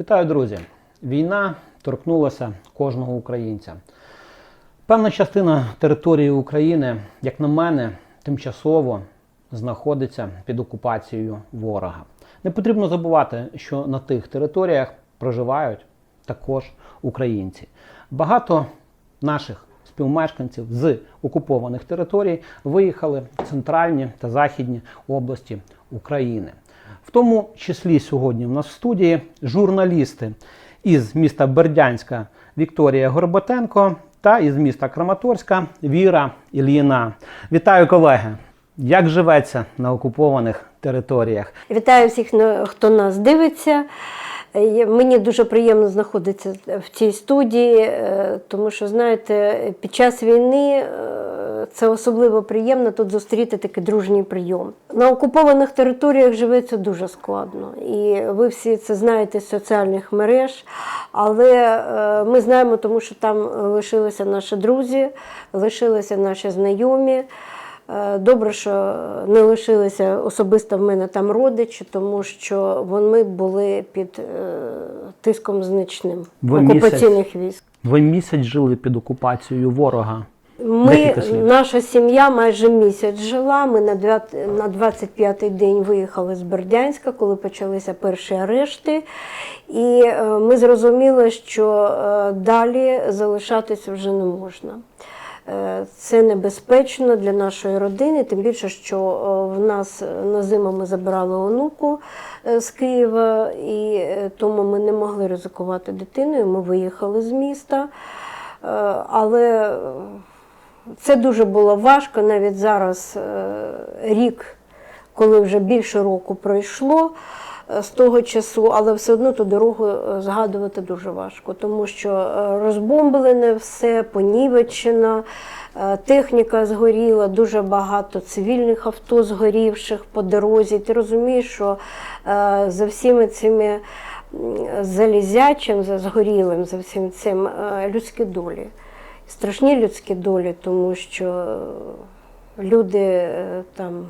Вітаю, друзі! Війна торкнулася кожного українця. Певна частина території України, як на мене, тимчасово знаходиться під окупацією ворога. Не потрібно забувати, що на тих територіях проживають також українці. Багато наших співмешканців з окупованих територій виїхали в центральні та західні області України. В тому числі сьогодні в нас в студії журналісти із міста Бердянська Вікторія Горботенко та із міста Краматорська Віра Ільїна. Вітаю, колеги! Як живеться на окупованих територіях? Вітаю всіх, хто нас дивиться. Мені дуже приємно знаходитися в цій студії, е, тому що, знаєте, під час війни е, це особливо приємно тут зустріти такий дружній прийом. На окупованих територіях живеться дуже складно. І ви всі це знаєте з соціальних мереж. Але е, ми знаємо, тому що там лишилися наші друзі, лишилися наші знайомі. Е, Добре, що не лишилися особисто в мене там родичі, тому що вони були під е, тиском значним Ви окупаційних військ. Ви місяць жили під окупацією ворога. Ми, наша сім'я майже місяць жила. Ми на дев'ят- на 25-й день виїхали з Бердянська, коли почалися перші арешти. І е, ми зрозуміли, що далі залишатися вже не можна. Е, Це небезпечно для нашої родини, тим більше, що е, в нас на зиму ми забирали онуку е, з Києва, і е, тому ми не могли ризикувати дитиною. Ми виїхали з міста. Е, Але е, це дуже було важко навіть зараз е, рік, коли вже більше року пройшло е, з того часу, але все одно ту дорогу е, згадувати дуже важко, тому що е, розбомблене все, понівечено, е, техніка згоріла, дуже багато цивільних авто згорівших по дорозі. Ти розумієш, що е, за всіми цими залізячим, за згорілим, за всім цим е, людські долі страшні людські долі, тому що е, люди е, там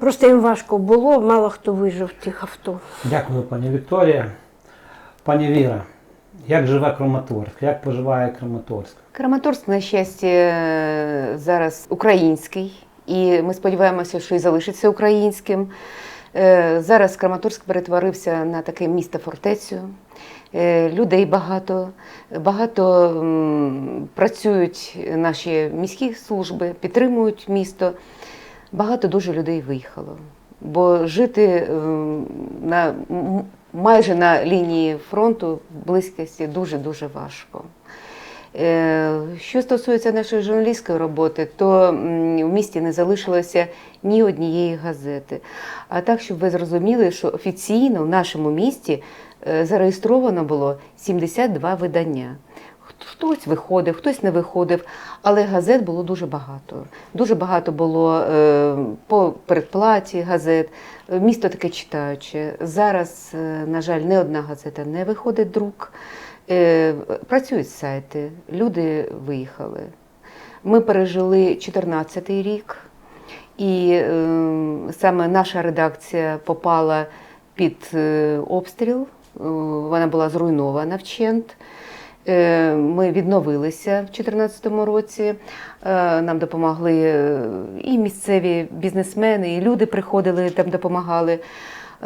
просто їм важко було, мало хто вижив в тих авто. Дякую, пані Вікторія. Пані Віра, як живе Краматорськ? Як поживає Краматорськ? Краматорськ, на щастя, зараз український, і ми сподіваємося, що і залишиться українським. Е, Зараз Краматорськ перетворився на таке місто фортецю. Е, Людей багато, багато працюють наші міські служби, підтримують місто. Багато дуже людей виїхало. Бо жити ем, на, майже на лінії фронту в близькості дуже-дуже важко. Е, Що стосується нашої журналістської роботи, то в місті не залишилося ні однієї газети. А так, щоб ви зрозуміли, що офіційно в нашому місті е, зареєстровано було 72 видання. Хт- Хтось виходив, хтось не виходив, але газет було дуже багато. Дуже багато було е, по передплаті газет. Е, Місто таке читаюче. Зараз, е, на жаль, не одна газета не виходить друк. Працюють сайти, люди виїхали. Ми пережили 14-й рік, і саме наша редакція попала під обстріл. Вона була зруйнована вщент. Е, Ми відновилися в 2014 році. Е, Нам допомогли е, і місцеві бізнесмени, і люди приходили там, допомагали.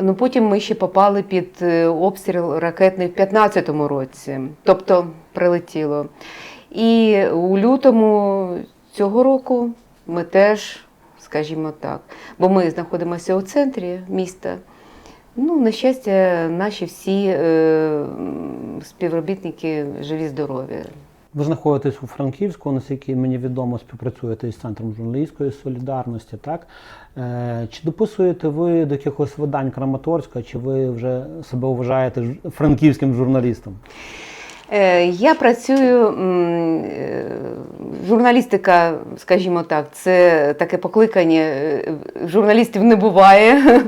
Ну, потім ми ще попали під обстріл ракетний в 2015 році, тобто прилетіло. І у лютому цього року ми теж, скажімо так, бо ми знаходимося у центрі міста. Ну, на щастя, наші всі е, співробітники живі, здорові. Ви знаходитесь у Франківську, наскільки мені відомо, співпрацюєте із центром журналістської солідарності. Так е, чи дописуєте ви до якихось видань Краматорська, чи ви вже себе вважаєте франківським журналістом? Е, Я працюю, е, журналістика, скажімо так, це таке покликання. е, Журналістів не буває,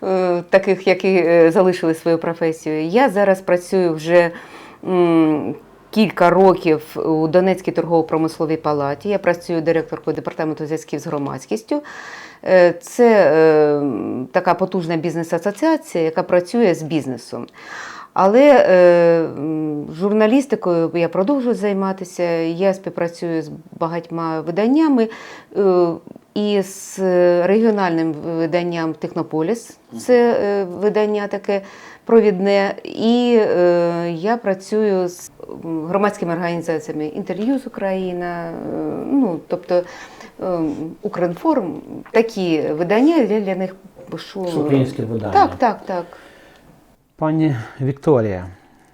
таких, які залишили свою професію. Я зараз працюю вже кілька років у Донецькій торгово-промисловій палаті. Я працюю директоркою департаменту зв'язків з громадськістю. Це така потужна бізнес-асоціація, яка працює з бізнесом. Але е, журналістикою я продовжую займатися. Я співпрацюю з багатьма виданнями е, і з регіональним виданням Технополіс. Це е, видання таке провідне. І е, я працюю з громадськими організаціями інтерв'ю з Україна, е, ну тобто е, Укрінформ, такі видання я для них пишу. З українських видань. Так, так, так. Пані Вікторія,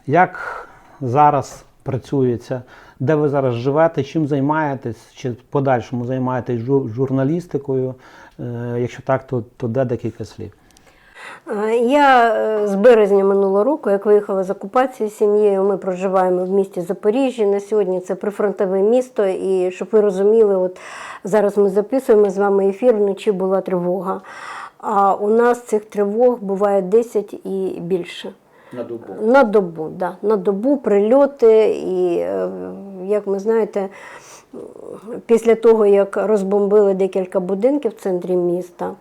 як зараз працюється? Де ви зараз живете? Чим займаєтесь? Чи в подальшому займаєтесь жу- журналістикою? Е, Якщо так, то, то де декілька слів? Е, Я е, з березня минулого року, як виїхала з окупації з сім'єю, ми проживаємо в місті Запоріжжя. На сьогодні це прифронтове місто. І щоб ви розуміли, от зараз ми записуємо з вами ефір, вночі була тривога. А у нас цих тривог буває 10 і більше. На добу. На добу, да. на добу прильоти, і е, як ми знаєте, після того, як розбомбили декілька будинків в центрі міста,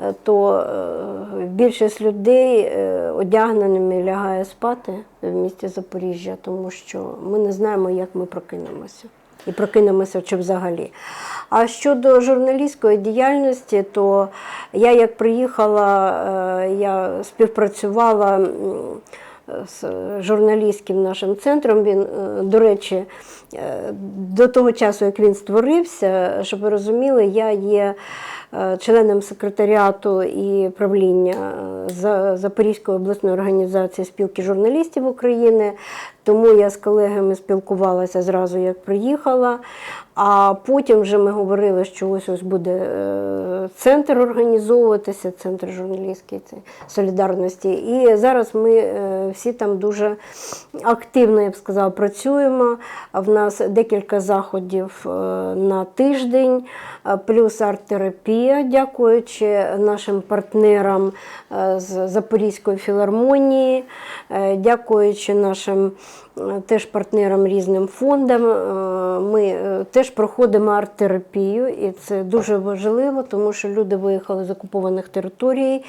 е, то е, більшість людей одягненими лягає спати в місті Запоріжжя, тому що ми не знаємо, як ми прокинемося. І прокинемося чи взагалі. А щодо журналістської діяльності, то я як приїхала, е, я співпрацювала з журналістським нашим центром. Він, е, до речі, е, до того часу, як він створився, щоб ви розуміли, я є членом секретаріату і правління Запорізької обласної організації спілки журналістів України. Тому я з колегами спілкувалася зразу, як приїхала. А потім вже ми говорили, що ось ось буде е, центр організовуватися, центр журналістської солідарності. І зараз ми е, всі там дуже активно, я б сказала, працюємо. В нас декілька заходів е, на тиждень, плюс арт-терапія, дякуючи нашим партнерам з Запорізької філармонії, дякуючи нашим теж партнерам різним фондам. е, Ми е, теж проходимо арт-терапію, і це дуже важливо, тому що люди виїхали з окупованих територій,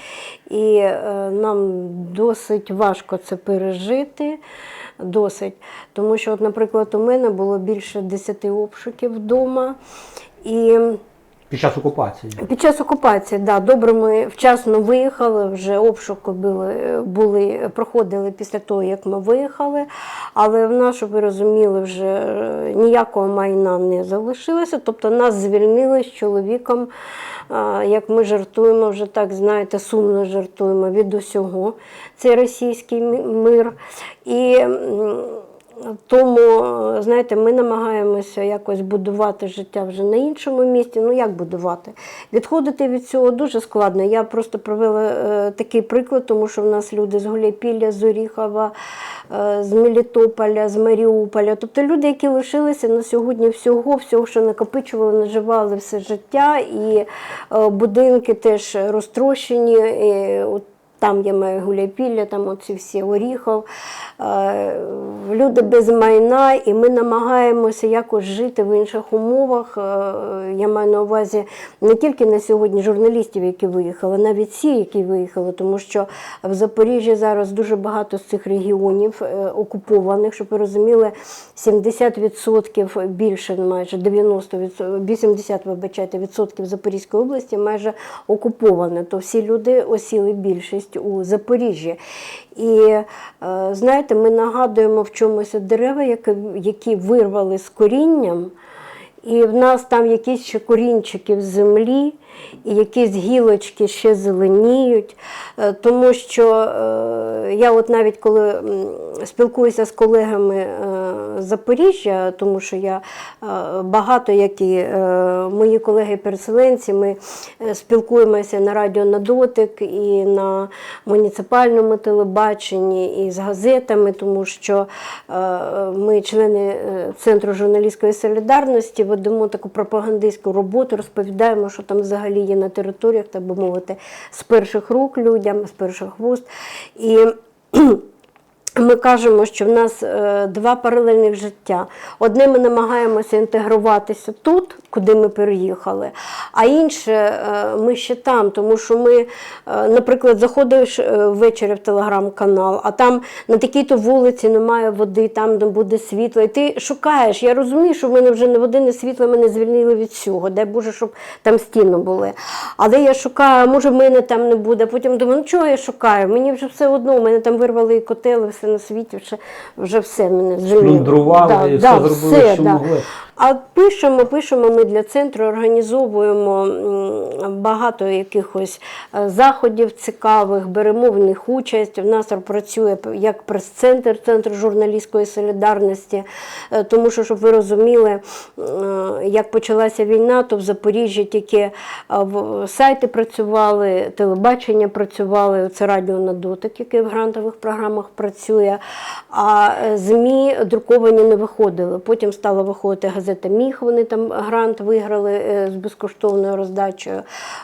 і е, нам досить важко це пережити. Досить. Тому що, от, наприклад, у мене було більше 10 обшуків вдома. І Під час окупації. під час окупації, да, добре, ми вчасно виїхали, вже обшуки були, були, проходили після того, як ми виїхали. Але в нас, щоб ви розуміли, вже е, ніякого майна не залишилося. Тобто нас звільнили з чоловіком, як ми жартуємо, вже так знаєте, сумно жартуємо від усього. Це російський мир. І тому, знаєте, ми намагаємося якось будувати життя вже на іншому місці. Ну як будувати? Відходити від цього дуже складно. Я просто провела е, такий приклад, тому що в нас люди з Гуляйпілля, з Оріхова, е, з Мелітополя, з Маріуполя. Тобто люди, які лишилися на сьогодні всього, всього, що накопичували, наживали все життя, і е, будинки теж розтрощені. І, от там я маю гуляйпілля, там оці всі Оріхов, е, люди без майна, і ми намагаємося якось жити в інших умовах. Е, Я маю на увазі не тільки на сьогодні журналістів, які виїхали, навіть всі, які виїхали, тому що в Запоріжжі зараз дуже багато з цих регіонів е, окупованих, щоб ви розуміли, 70% більше, майже 90%, 80, вибачайте, відсотків Запорізької області майже окуповане. То всі люди осіли більшість у Запоріжжі. І е, знаєте, ми нагадуємо в чомусь дерева, які, які вирвали з корінням. І в нас там якісь ще корінчики в землі, і якісь гілочки ще зеленіють. Е, Тому що е, я от навіть коли спілкуюся з колегами Запоріжжя, тому що я е, багато, як і е, мої колеги-переселенці, ми е, спілкуємося на радіо на дотик і на муніципальному телебаченні, і з газетами, тому що ми, члени Центру журналістської солідарності, ведемо таку пропагандистську роботу, розповідаємо, що там взагалі є на територіях, так би мовити, з перших рук людям, з перших вуст. І Ми кажемо, що в нас е, два паралельних життя. Одне ми намагаємося інтегруватися тут, куди ми переїхали, а інше е, ми ще там, тому що ми, е, наприклад, заходиш ввечері в телеграм-канал, а там на такій-то вулиці немає води, там не буде світла. І ти шукаєш. Я розумію, що в мене вже не води, не світла, мене звільнили від всього. Дай Боже, щоб там стіни були. Але я шукаю, може, в мене там не буде. Потім думаю, ну чого я шукаю? Мені вже все одно, у мене там вирвали і котели, все на світі, вже, вже все мене змінило. Сплюндрували, да, і все зробили, що могли. А пишемо, пишемо ми для центру, організовуємо багато якихось е, заходів цікавих, беремо в них участь. У нас працює як прес-центр, центр журналістської солідарності. Е, Тому що, щоб ви розуміли, е, як почалася війна, то в Запоріжжі тільки сайти працювали, телебачення працювали, це радіо на дотик, яке в грантових програмах працює. А ЗМІ друковані не виходили. Потім стала виходити газета Міг, вони там грант виграли е, з безкоштовною роздачею.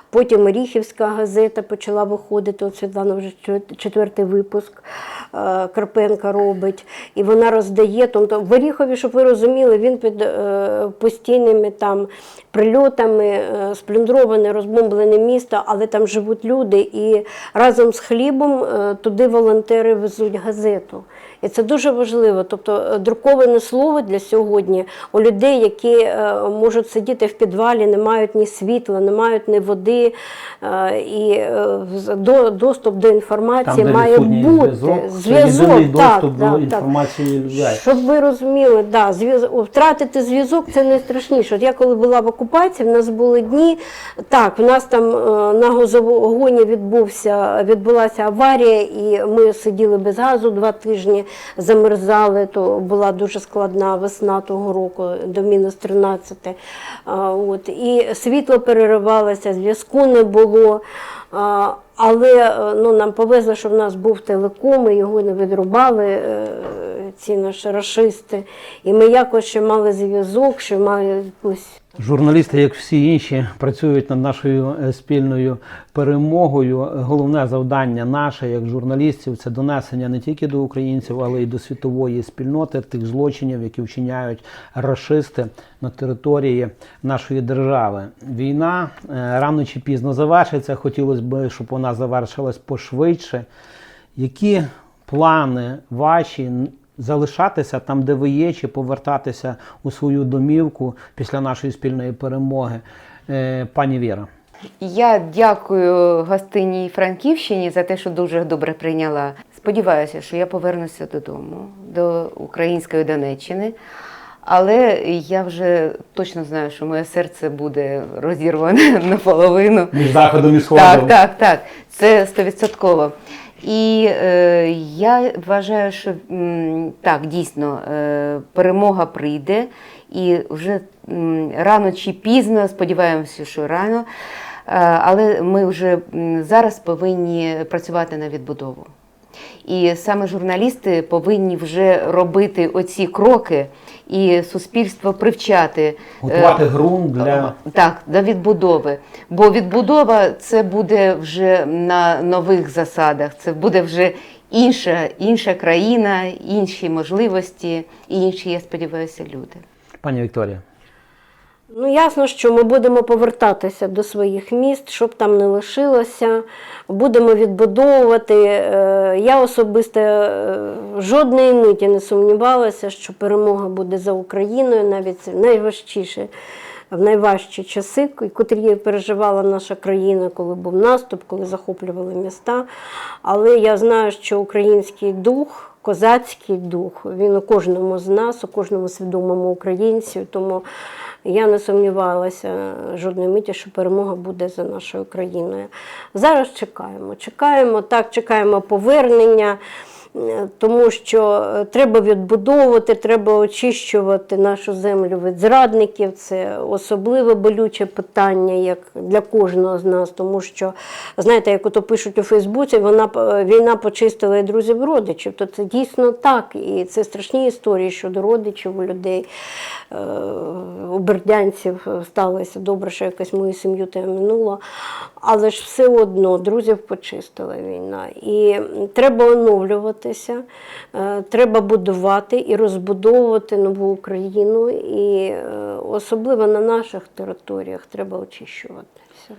Потім Оріхівська газета почала виходити. От Світлана вже четвертий випуск е, Карпенка робить. І вона роздає. Тобто в Оріхові, щоб ви розуміли, він під е, постійними там прильотами, сплюндроване, розбомблене місто, але там живуть люди. І разом з хлібом туди волонтери везуть газету. І це дуже важливо. Тобто е, друковане слово для сьогодні у людей, які е, можуть сидіти в підвалі, не мають ні світла, не мають ні води, е, і доступ до інформації Там, має бути. зв'язок, це так, доступ так, до так. інформації людей. Щоб ви розуміли, да, зв'яз- о, втратити зв'язок це найстрашніше. От я коли була в окупації, в нас були дні. Так, в нас там на газовогоні відбувся, відбулася аварія, і ми сиділи без газу два тижні, замерзали. То була дуже складна весна того року до мінус 13. От, і світло переривалося, зв'язку не було. Але е, ну, нам повезло, що в нас був телеком, і його не відрубали е, ці наші рашисти. І ми якось ще мали зв'язок, ще мали якусь. Журналісти, як всі інші, працюють над нашою е, спільною перемогою. Головне завдання наше, як журналістів, це донесення не тільки до українців, але й до світової спільноти тих злочинів, які вчиняють рашисти на території нашої держави. Війна е, рано чи пізно завершиться. Хотілося б, щоб вона завершилась пошвидше. Які плани ваші залишатися там, де ви є, чи повертатися у свою домівку після нашої спільної перемоги? Е, Пані Віра. Я дякую гостині Франківщині за те, що дуже добре прийняла. Сподіваюся, що я повернуся додому, до української Донеччини. Але я вже точно знаю, що моє серце буде розірване наполовину. Між заходом і Так, так, так. Це стовідсотково. І е, я вважаю, що м, так, дійсно, е, перемога прийде, і вже м, рано чи пізно, сподіваємося, що рано, е, але ми вже м, зараз повинні працювати на відбудову. І саме журналісти повинні вже робити оці кроки і суспільство привчати. е, Готувати ґрунт для так, до відбудови. Бо відбудова це буде вже на нових засадах, це буде вже інша, інша країна, інші можливості і інші, я сподіваюся, люди. пані Вікторія. Ну, ясно, що ми будемо повертатися до своїх міст, щоб там не лишилося. Будемо відбудовувати. Е, Я особисто е, жодної миті не сумнівалася, що перемога буде за Україною, навіть найважчіше. В найважчі часи, котрі переживала наша країна, коли був наступ, коли захоплювали міста. Але я знаю, що український дух, козацький дух, він у кожному з нас, у кожному свідомому українцю. Тому я не сумнівалася жодної миті, що перемога буде за нашою країною. Зараз чекаємо. Чекаємо, так, чекаємо повернення. Е, Тому що е, треба відбудовувати, треба очищувати нашу землю від зрадників. Це особливе болюче питання, як для кожного з нас. Тому що, знаєте, як ото пишуть у Фейсбуці, вона е, війна почистила і друзів родичів. То це дійсно так. І це страшні історії щодо родичів у людей. У бердянців сталося добре, що якось мою сім'ю те минуло. Але ж все одно друзів почистила війна. І треба оновлювати відновлюватися, е, треба будувати і розбудовувати нову Україну. І е, особливо на наших територіях треба очищуватися.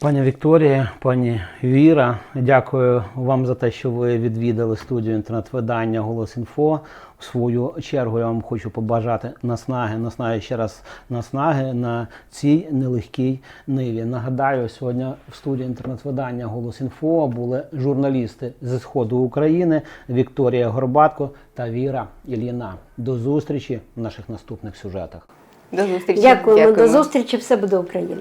Пані Вікторія, пані Віра, дякую вам за те, що ви відвідали студію інтернет-видання Голос Інфо. В свою чергу я вам хочу побажати наснаги, наснаги ще раз наснаги на цій нелегкій ниві. Нагадаю, сьогодні в студії інтернет-видання Голос Інфо були журналісти зі сходу України Вікторія Горбатко та Віра Ільїна. До зустрічі в наших наступних сюжетах. До зустрічі. Дякуємо, до зустрічі. Все буде Україна.